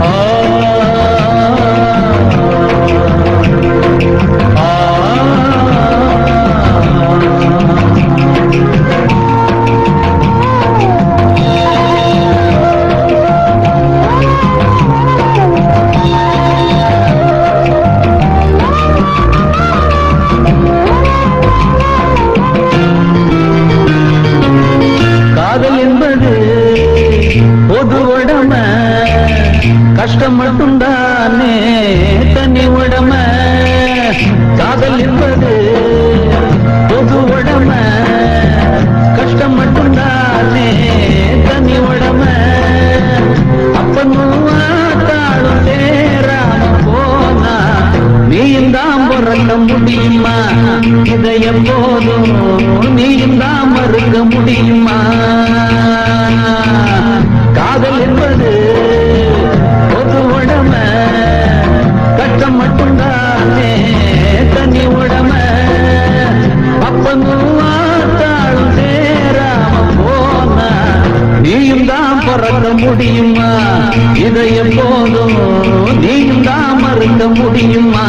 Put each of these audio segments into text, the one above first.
காதல் கஷ்டம் மட்டும்தானே தனி உடம காதல் என்பது பொது உடம. கஷ்டம் மட்டும்தானே தனி உடம அப்பனும் ஆத்தாளும் போனா நீயும் தான் பிறக்க முடியுமா? இதை எப்போதும் நீயும் தான் மறுக்க முடியுமா? இதை எப்போதும் நீயும் தான் மறுக்க முடியுமா?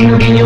மறுக்க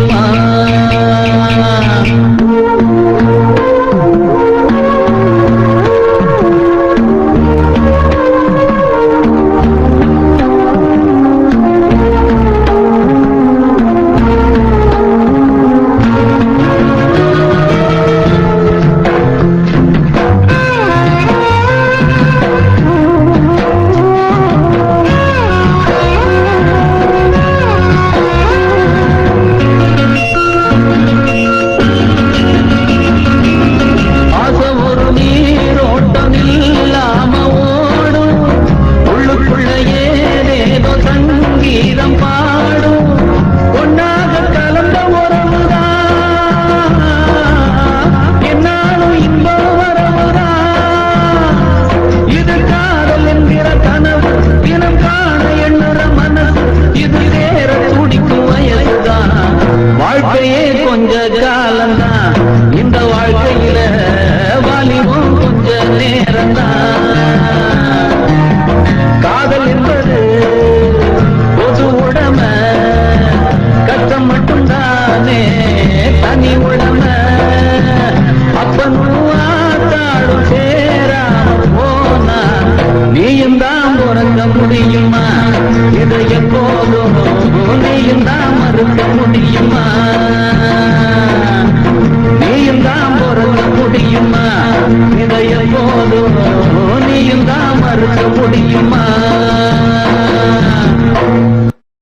வாழ்க்கையே கொஞ்ச காலம்தான் இந்த வாழ்க்கையில வாலிபம் கொஞ்ச நேரம்தான். காதல் என்பது பொது உடம கஷ்டம் மட்டும்தானே தனி உடம. அப்பனும் ஆத்தாடும் சேராம போனா நீயும் தான் உறங்க முடியுமா? இதை எப்போதும் உன்னையும் தான் மறுக்க முடியுமா?